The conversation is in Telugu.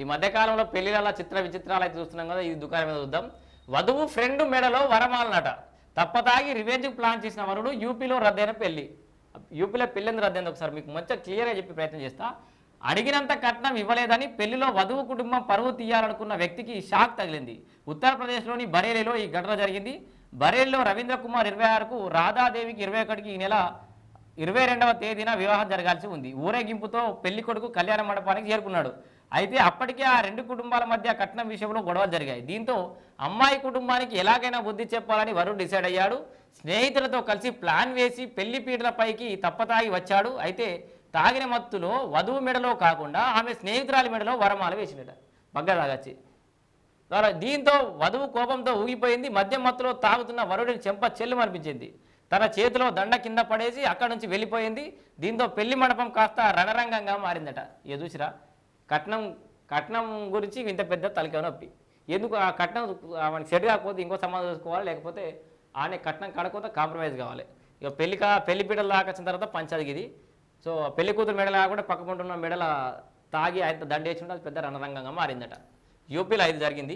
ఈ మధ్యకాలంలో పెళ్ళిళ్ళ చిత్ర విచిత్రాలు అయితే చూస్తున్నాం కదా ఇది దుకాణం మీద చూద్దాం. వధువు ఫ్రెండ్ మెడలో వరమాలనట. తప్పతాగి రివెంజ్ ప్లాన్ చేసిన వరుడు యూపీలో రద్దైన పెళ్ళి. యూపీలో పెళ్ళింది రద్దైంది ఒకసారి మీకు మంచిగా క్లియర్గా చెప్పి ప్రయత్నం చేస్తా. అడిగినంత కట్నం ఇవ్వలేదని పెళ్ళిలో వధువు కుటుంబం పరువు తీయాలనుకున్న వ్యక్తికి షాక్ తగిలింది. ఉత్తరప్రదేశ్లోని బరేలీలో ఈ ఘటన జరిగింది. బరేలీలో రవీంద్ర కుమార్ ఇరవై ఆరుకు రాధాదేవికి ఇరవై ఒకటికి ఈ నెల ఇరవై రెండవ తేదీన వివాహం జరగాల్సి ఉంది. ఊరేగింపుతో పెళ్ళి కొడుకు కళ్యాణ మండపానికి చేరుకున్నాడు. అయితే అప్పటికే ఆ రెండు కుటుంబాల మధ్య కట్నం విషయంలో గొడవలు జరిగాయి. దీంతో అమ్మాయి కుటుంబానికి ఎలాగైనా బుద్ధి చెప్పాలని వరుణ్ డిసైడ్ అయ్యాడు. స్నేహితులతో కలిసి ప్లాన్ వేసి పెళ్ళి పీటలపైకి తప్పతాగి వచ్చాడు. అయితే తాగిన మత్తులో వధువు మెడలో కాకుండా ఆమె స్నేహితురాలి మెడలో వరమాల వేసినట. బగ్గదాగచ్చి ద్వారా దీంతో వధువు కోపంతో ఊగిపోయింది. మద్యం మత్తులో తాగుతున్న వరుడిని చెంప చెల్లు అనిపించింది తన చేతిలో దండ కింద పడేసి అక్కడి నుంచి వెళ్ళిపోయింది. దీంతో పెళ్ళి మండపం కాస్త రణరంగంగా మారిందట. ఇక చూసిరా కట్నం కట్నం గురించి ఇంత పెద్ద తలకే నొప్పి. ఎందుకు ఆ కట్నం మనకి సెట్ కాకపోతే ఇంకో సంబంధం చూసుకోవాలి? లేకపోతే ఆనే కట్నం కడకపోతే కాంప్రమైజ్ కావాలి. ఇక పెళ్ళి కా పెళ్ళి బిడ్డలు దాకొచ్చిన తర్వాత పంచాది ఇది. సో పెళ్ళి కూతురు మెడల కాకుండా పక్కకుంటున్న మెడల తాగి ఆయన దండేసి ఉంటే అది పెద్ద రణరంగంగా మారిందట. యూపీలో ఇది జరిగింది.